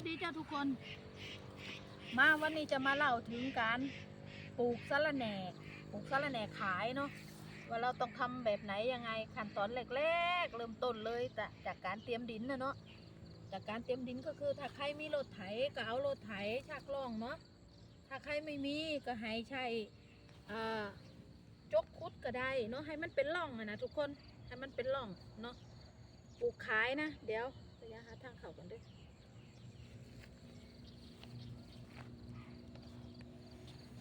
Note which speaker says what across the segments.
Speaker 1: วัสดีเจ้าทุกคน มาวันนี้จะมาเล่าถึงการปลูกสะระแหน่ปลูกสะระแหน่ขายเนาะว่าเราต้องทำแบบไหนยังไงขั้นตอนแรกๆเริ่มต้นเลยแต่จากการเตรียมดินนะเนาะจากการเตรียมดินก็คือถ้าใครมีรถไถก็เอารถไถชักล่องเนาะถ้าใครไม่มีก็ให้ใช้จกคุดก็ได้เนาะให้มันเป็นร่องอะนะทุกคนให้มันเป็นร่องเนาะปลูกขายนะ เดี๋ยวระยะหาทางเข้ากันด้วย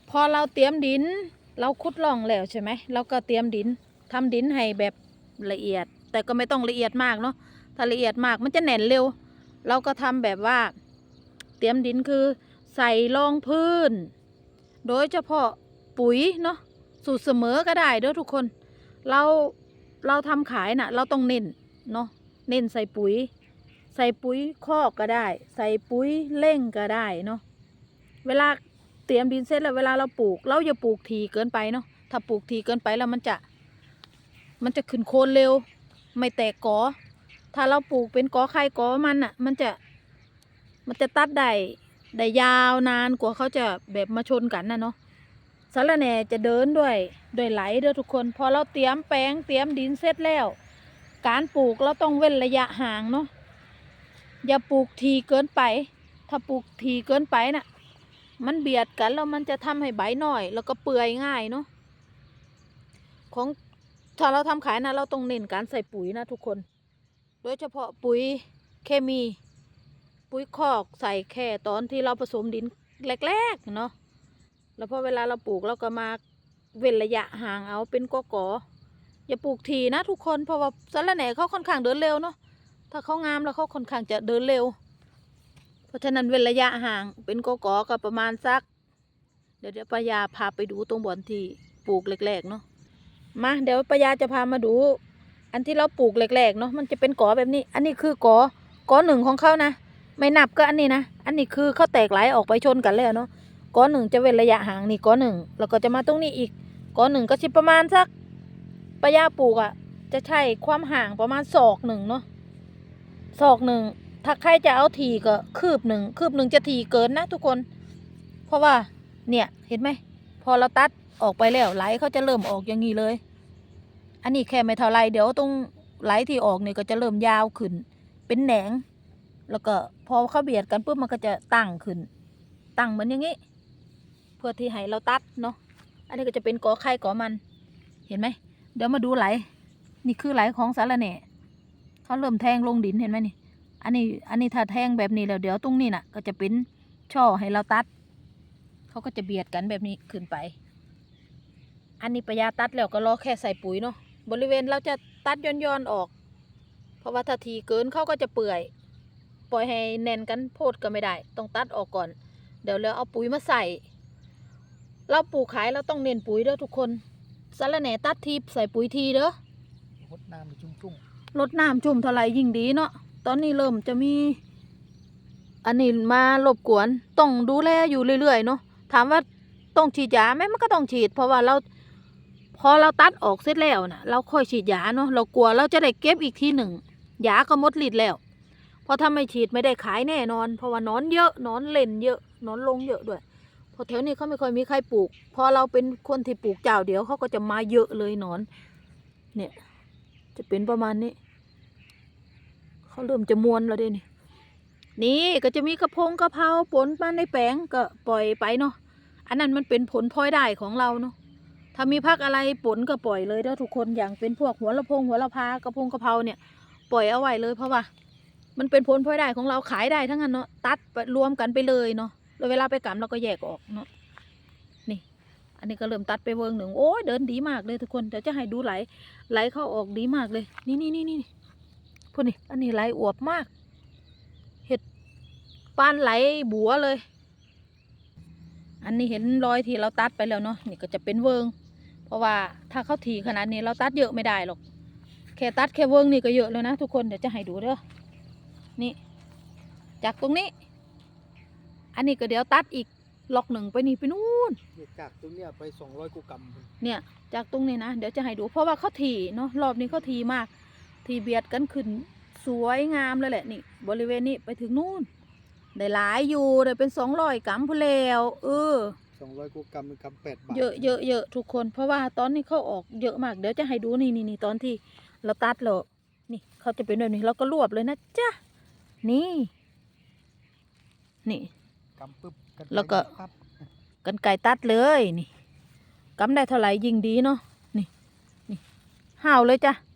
Speaker 1: พอเราเตรียมดิน เราขุดร่องแล้วใช่ไหมเราก็เตรียมดินทำดินให้แบบละเอียด แต่ก็ไม่ต้องละเอียดมากเนาะถ้าละเอียดมากมันจะแน่นเร็ว เราก็ทำแบบว่า เตรียมดินคือ ใส่รองพื้น โดยเฉพาะปุ๋ยเนาะสูตรเสมอก็ได้เด้อทุกคน เราเราทำขายน่ะ เราต้องเน้นเนาะเน้นใส่ปุ๋ย ใส่ปุ๋ยคอกก็ได้ ใส่ปุ๋ยเร่งก็ได้เนาะเวลา เตรียมดินเสร็จแล้วเวลาเราปลูก เราอย่าปลูกทีเกินไปเนาะถ้าปลูกทีเกินไปแล้วมันจะ มันจะขึ้นโคนเร็ว ไม่แตกกอ ถ้าเราปลูกเป็นกอไข่กอมันอะ มันจะมันจะตัดได้ได้ยาวนานกว่าเขาจะแบบมาชนกันนะเนาะสารแหน่จะเดินด้วยด้วยไหลเด้อทุกคน พอเราเตรียมแปลงเตรียมดินเสร็จแล้ว การปลูกเราต้องเว้นระยะห่างเนาะอย่าปลูกทีเกินไป ถ้าปลูกทีเกินไปน่ะ มันเบียดกันแล้วมันจะทำให้ใบหน่อย แล้วก็เปื่อยง่ายเนาะของถ้าเราทำขายนะเราต้องเน้นการใส่ปุ๋ยนะทุกคน โดยเฉพาะปุ๋ยเคมี ปุ๋ยคอกใส่แค่ตอนที่เราผสมดินแรกๆเนาะแล้วพอเวลาเราปลูกเราก็มาเว้นระยะห่างเอาเป็นกอกออย่าปลูกทีนะทุกคนเพราะว่าสารแหน่เขาค่อนข้างเดินเร็วเนาะถ้าเขางามแล้วเขาค่อนข้างจะเดินเร็ว เพราะฉะนั้นเว้นระยะห่างเป็นกอกอก็ประมาณสัก เดี๋ยวเดี๋ยวปายาพาไปดูตรงบ่อนที่ปลูกแรกๆเนาะมาเดี๋ยวปายาจะพามาดู อันที่เราปลูกแรกๆเนาะมันจะเป็นกอแบบนี้ อันนี้คือกอกอหนึ่งของเขานะไม่นับก็อันนี้นะอันนี้คือเขาแตกไหลออกไปชนกันแล้วเนาะกอหนึ่งจะเว้นระยะห่างนี่กอหนึ่งแล้วก็จะมาตรงนี้อีกกอหนึ่งก็สิประมาณสักปายาปลูกอะ่ะจะใช้ความห่างประมาณศอกหนึ่งเนาะศอกหนึ่ง ถ้าใครจะเอาทีก็คืบหนึ่งคืบหนึ่งจะทีเกินนะทุกคน เพราะว่าเนี่ยเห็นไหม พอเราตัดออกไปแล้วไหลเขาจะเริ่มออกอย่างนี้เลย อันนี้แค่ไม่เท่าไรเดี๋ยวตรงไหลที่ออกเนี่ยก็จะเริ่มยาวขึ้น เป็นแหนง แล้วก็พอเขาเบียดกันปุ๊บมันก็จะตั้งขึ้น ตั้งเหมือนอย่างนี้ เพื่อที่ให้เราตัดเนาะอันนี้ก็จะเป็นกอไข่กอมัน เห็นไหมเดี๋ยวมาดูไหล นี่คือไหลของสารแหน่เขาเริ่มแทงลงดินเห็นไหมนี่ อันนี้อันนี้ถ้าแทงแบบนี้แล้วเดี๋ยวตรงนี้น่ะ ก็จะเป็นช่อให้เราตัด เขาก็จะเบียดกันแบบนี้ขึ้นไป อันนี้ประยาตัดแล้วก็รอแค่ใส่ปุ๋ยเนาะบริเวณเราจะตัดย้อนๆออก เพราะว่าถ้าทีเกินเขาก็จะเปื่อย ปล่อยให้แน่นกันโพดก็ไม่ได้ ต้องตัดออกก่อน เดี๋ยวเราเอาปุ๋ยมาใส่ เราปลูกขายเราต้องเน้นปุ๋ยเด้อทุกคนสารแหน่ตัดทีใส่ปุ๋ยทีเด้อ
Speaker 2: รดน้ำไปจุ่ม
Speaker 1: ลดน้ำจุ่มเท่าไรยิ่งดีเนาะ ตอนนี้เริ่มจะมี อันนี้มารบกวน ต้องดูแลอยู่เรื่อยๆเนาะ ถามว่าต้องฉีดยาไหมมันก็ต้องฉีด เพราะว่าเรา พอเราตัดออกเสร็จแล้วนะเราค่อยฉีดยาเนาะ เรากลัวเราจะได้เก็บอีกทีหนึ่ง ยาก็หมดฤทธิ์แล้ว เพราะถ้าไม่ฉีดไม่ได้ขายแน่นอน เพราะว่านอนเยอะนอนเล่นเยอะนอนลงเยอะด้วยพอแถวนี้เขาไม่ค่อยมีใครปลูก พอเราเป็นคนที่ปลูกเจ้าเดียวเขาก็จะมาเยอะเลยนอน เนี่ย จะเป็นประมาณนี้ เขาเริ่มจะมวนแล้วเด้นี่นี่ก็จะมีกระพงกระเพราผลมาในแปลงก็ปล่อยไปเนาะอันนั้นมันเป็นผลพลอยได้ของเราเนาะถ้ามีพักอะไรผลก็ปล่อยเลยเด้อทุกคนอย่างเป็นพวกหัวละพงหัวละพากระพงกระเพราเนี่ยปล่อยเอาไว้เลยเพราะว่า มันเป็นผลพลอยได้ของเราขายได้ทั้งนั้นเนาะตัดไปรวมกันไปเลยเนาะแล้วเวลาไปกำเราก็แยกออกเนาะนี่ อันนี้ก็เริ่มตัดไปเวิงหนึ่งโอ้ยเดินดีมากเลยทุกคนเดี๋ยวจะให้ดูไหลไหลเข้าออกดีมากเลย นี่นี่นี่นี่ พวกนี้อันนี้ไหลอวบมาก เห็ดปานไหลบัวเลย อันนี้เห็นรอยที่เราตัดไปแล้วเนาะนี่ก็จะเป็นเวิงเพราะว่าถ้าเขาถี่ขนาดนี้เราตัดเยอะไม่ได้หรอกแค่ตัดแค่เวิงนี่ก็เยอะแล้วนะทุกคนเดี๋ยวจะให้ดูเด้อนี่ จากตรงนี้ อันนี้ก็เดี๋ยวตัดอีกล็อกหนึ่งไปนี่ไปนู่น
Speaker 2: ๆเนี่ยจากตรงเนี้ยไปสองร้อยกว่ากรัมพุ่น
Speaker 1: เนี่ย จากตรงนี้นะเดี๋ยวจะให้ดู เพราะว่าเขาถี่เนาะรอบนี้เขาถี่มาก ถี่เบียดกันขึ้นสวยงามเลยแหละนี่ บริเวณนี้ไปถึงนู่นได้หลายอยู่ได้เป็นสองร้อยกรัมพูนแล้วเออ
Speaker 2: สองร้อยกูกรัมเป็นกรัมแปดบาท
Speaker 1: เยอะเยอะเยอะทุกคน เพราะว่าตอนนี้เขาออกเยอะมาก เดี๋ยวจะให้ดูนี่นี่นี่ตอนที่เราตัดเรานี่เขาจะเป็นแบบนี้เราก็รวบเลยนะจ๊ะนี่ นี่
Speaker 2: กำปึ๊บนไป
Speaker 1: แล้วก็
Speaker 2: ปั๊บ
Speaker 1: กันไก่ตัดเลยนี่กำได้เท่าไหร่ยิ่งดีเนาะนี่นี่ห่าวเลยจ้ะเพ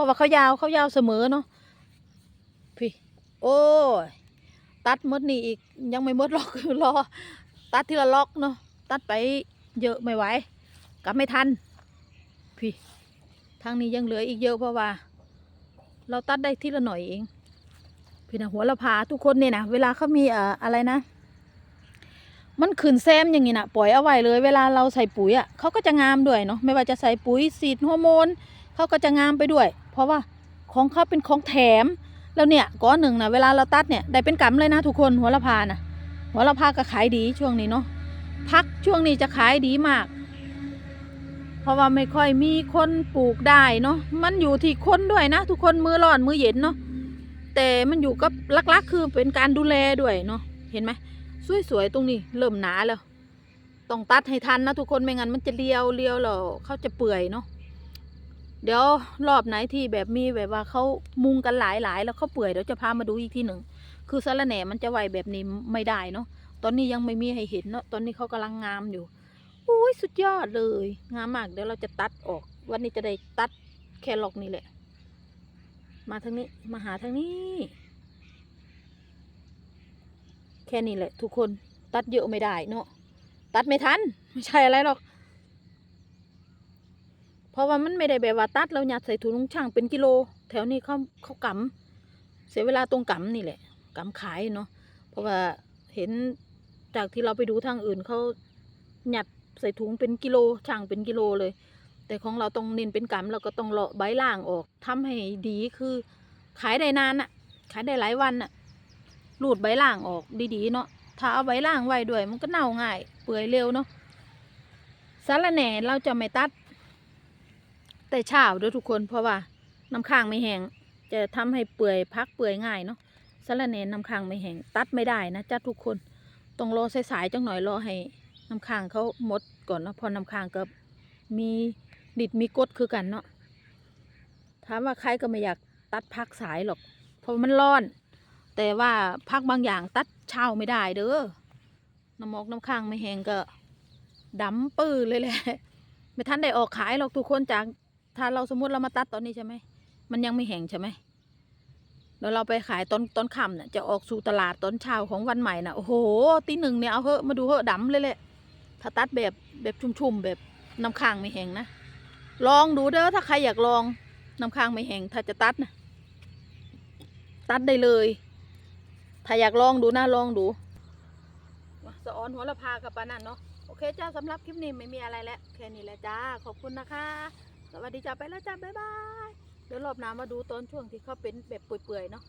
Speaker 1: ราะว่าเขายาวเขายาวเสมอเนาะพี่โอ้ยตัดมดนี่อีกยังไม่มดหรอกรอตัดทีละล็อกเนาะตัดไปเยอะไม่ไหวกลับไม่ทันพี่ทางนี้ยังเหลืออีกเยอะเพราะว่า เราตัดได้ทีละหน่อยเองพี่นะหัวละพาทุกคนเนี่ยนะเวลาเขามีเอ่ออะไรนะ มันขืนแซมอย่างนี้นะปล่อยเอาไว้เลย เวลาเราใส่ปุ๋ยอะเขาก็จะงามด้วยเนาะไม่ว่าจะใส่ปุ๋ยสีดฮอร์โมนเขาก็จะงามไปด้วย ราะว่าของเขาเป็นของแถม แล้วเนี่ยก้อนหนึ่งนะเวลาเราตัดเนี่ยได้เป็นกำเลยนะทุกคนหัวละพานะหัวละพาก็ขายดีช่วงนี้เนาะพักช่วงนี้จะขายดีมาก เพราะว่าไม่ค่อยมีคนปลูกได้เนาะมันอยู่ที่คนด้วยนะ ทุกคนมือร้อนมือเย็นเนาะแต่มันอยู่กับลักๆ คือเป็นการดูแลด้วยเนาะเห็นไหมสวยๆตรงนี้เริ่มหนาแล้วต้องตัดให้ทันนะทุกคนไม่งั้นมันจะเลียวเลียวแล้วเขาจะเปื่อยเนาะ เดี๋ยวรอบไหนที่แบบมีแบบว่าเขามุงกันหลายๆ แล้วเขาเปื่อยเดี๋ยวจะพามาดูอีกทีหนึ่ง คือสะระแหน่มันจะไวแบบนี้ไม่ได้เนาะ ตอนนี้ยังไม่มีให้เห็นเนาะ ตอนนี้เขากำลังงามอยู่อุ้ยสุดยอดเลย งามมาก เดี๋ยวเราจะตัดออก วันนี้จะได้ตัดแครอทนี่แหละ มาทางนี้ มาหาทางนี้ แค่นี้แหละ ทุกคน ตัดเยอะไม่ได้เนาะ ตัดไม่ทัน ไม่ใช่อะไรหรอก ราะว่ามันไม่ได้แบบว่าตัดแล้วยัดใส่ถุงช่างเป็นกิโล แถวนี้เขาเขากำเสียเวลาตรงกำนี่แหละกำขายเนาะเพราะว่าเห็นจากที่เราไปดูทางอื่นเขาหยัดใส่ถุงเป็นกิโลช่างเป็นกิโลเลย แต่ของเราต้องเน้นเป็นกำเราก็ต้องเลาะใบล่างออกทำให้ดีคือขายได้นานอะขายได้หลายวันอะรูดใบล่างออกดีๆเนาะถ้าเอาใบล่างไว้ด้วย มันก็เน่าง่าย เปื่อยเร็วเนาะสาระแหน่เราจะไม่ตัด แต่เช้าเด้วยทุกคนเพราะว่าน้ำค้างไม่แห้งจะทำให้เปื่อยพักเปื่อยง่ายเนาะสาระแหน่น้ำค้างไม่แห้งตัดไม่ได้นะจ้าทุกคนต้องรอสายๆจังหน่อยรอให้น้ำค้างเขาหมดก่อนเนาะพอน้ำค้างก็มีดิดมีกดคือกันเนาะถามว่าใครก็ไม่อยากตัดพักสายหรอกเพราะมันร้อน แต่ว่าพักบางอย่างตัดเช้าไม่ได้เด้อน้ำมอกน้ำค้างไม่แห้งก็ดำปื้อเลยแหละไม่ทันได้ออกขายหรอกทุกคนจาก ถ้าเราสมมติเรามาตัดตอนนี้ใช่ไหมมันยังไม่แห้งใช่ไหมแล้วเราไปขายตอนตอนค่ำเนี่ยจะออกสู่ตลาดตอนเช้าของวันใหม่น่ะโอ้โหตีหนึ่งเนี่ยเอาเหอะมาดูเหอะดำเลยแหละถ้าตัดแบบแบบชุ่มๆแบบน้ำค้างไม่แห้งนะลองดูเด้อถ้าใครอยากลองน้ำค้างไม่แห้งถ้าจะตัดนะตัดได้เลย ถ้าอยากลองดูนะลองดูสะออนหัวละพากับปานันเนาะโอเคจ้าสำหรับคลิปนี้ไม่มีอะไรแล้วแค่นี้แหละจ้าขอบคุณนะคะ สวัสดีจ้าไปแล้วจ้าบ๊ายบายเดี๋ยวรอบหน้ามาดูตอนช่วงที่เขาเป็นแบบเปื่อยๆเนาะ